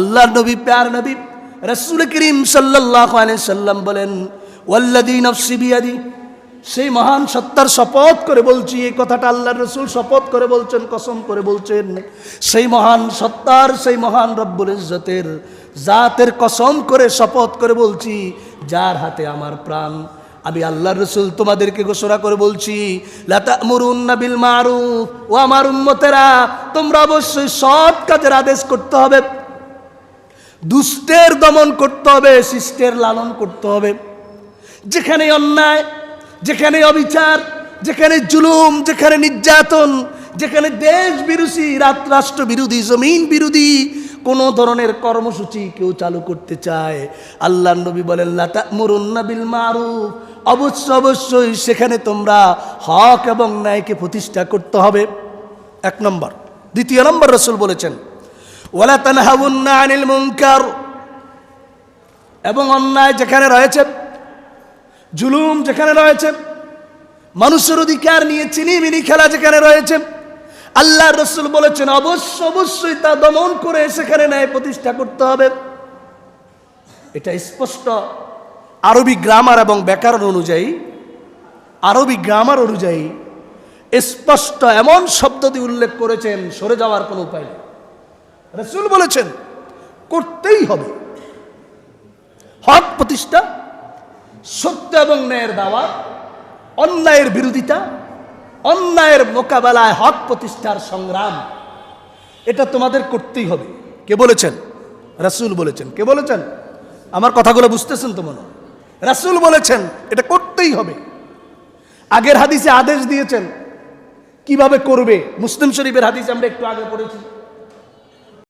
আল্লাহ নবী, প্যার নবী, রসুল করিম সাল্লাহ সাল্লাম বলেন ওয়াল্লাদি নফসি সেই মহান সত্তার শপথ করে বলছি, এই কথাটা আল্লাহ রসুল শপথ করে বলছেন, কসম করে বলছেন। সেই মহান সত্তার, সেই মহান রব্বুল ইজ্জতের জাতের কসম করে শপথ করে বলছি, যার হাতে আমার প্রাণ, আমি আল্লাহ রসুল তোমাদেরকে ঘোষণা করে বলছি বিল মারুফ ও আমার উম্মতেরা, তোমরা অবশ্যই সৎ কাজের আদেশ করতে হবে। দুষ্টের দমন করতে হবে, শিষ্টের লালন করতে হবে। যেখানে অন্যায়, যেখানে অবিচার, যেখানে জুলুম, যেখানে নির্যাতন, যেখানে দেশ বিরোধী রাষ্ট্র বিরোধী, জমিন বিরোধী, কোনো ধরনের কর্মসূচি কেউ চালু করতে চায়। আল্লাহ নবী বলেন লাতা মরুন্না বিল মারুফ। অবশ্য, অবশ্যই সেখানে তোমরা হক এবং ন্যায়কে প্রতিষ্ঠা করতে হবে। এক নম্বর। দ্বিতীয় নম্বর রসুল বলেছেন ওয়ালা তানহাউন্না আনিল মুনকার। এবং অন্যায় যেখানে রয়েছে, জুলুম যেখানে রয়েছে, মানুষের অধিকার নিয়ে চিনিমিনি খেলা যেখানে রয়েছে আল্লাহ রসুল বলেছেন, অবশ্য অবশ্যই তা দমন করে সেখানে ন্যায় প্রতিষ্ঠা করতে হবে। এটা স্পষ্ট আরবি গ্রামার এবং ব্যাকরণ অনুযায়ী, আরবি গ্রামার অনুযায়ী স্পষ্ট এমন শব্দ দিয়ে উল্লেখ করেছেন, সরে যাওয়ার কোনো উপায় নেই। রসুল বলেছেন, করতেই হবে। হক প্রতিষ্ঠা, সত্য এবং ন্যায়ের দাওয়া, অন্যায়ের বিরোধিতা, অন্যায়ের মোকাবেলায় হক প্রতিষ্ঠার সংগ্রাম, এটা তোমাদের করতেই হবে। কে বলেছেন? রাসূল বলেছেন। কে বলেছেন? আমার কথাগুলো বুঝতেছেন তো মনে? রাসূল বলেছেন, এটা করতেই হবে। আগের হাদিসে আদেশ দিয়েছেন, কীভাবে করবে? মুসলিম শরীফের হাদিসে আমরা একটু আগে পড়েছি।